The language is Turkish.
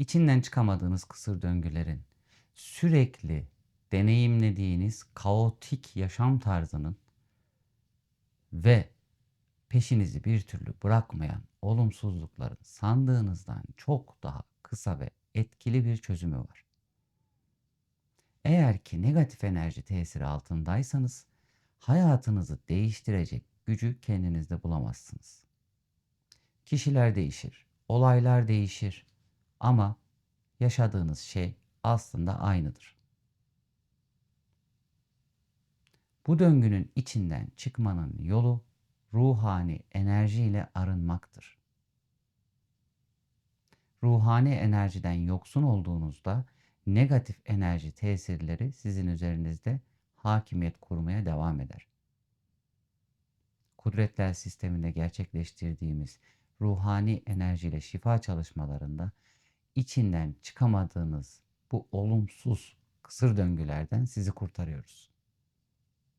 içinden çıkamadığınız kısır döngülerin, sürekli deneyimlediğiniz kaotik yaşam tarzının ve peşinizi bir türlü bırakmayan olumsuzlukların sandığınızdan çok daha kısa ve etkili bir çözümü var. Eğer ki negatif enerji tesiri altındaysanız hayatınızı değiştirecek gücü kendinizde bulamazsınız. Kişiler değişir, olaylar değişir ama yaşadığınız şey aslında aynıdır. Bu döngünün içinden çıkmanın yolu ruhani enerjiyle arınmaktır. Ruhani enerjiden yoksun olduğunuzda negatif enerji tesirleri sizin üzerinizde hakimiyet kurmaya devam eder. Kudretler sisteminde gerçekleştirdiğimiz ruhani enerjiyle şifa çalışmalarında içinden çıkamadığınız bu olumsuz kısır döngülerden sizi kurtarıyoruz.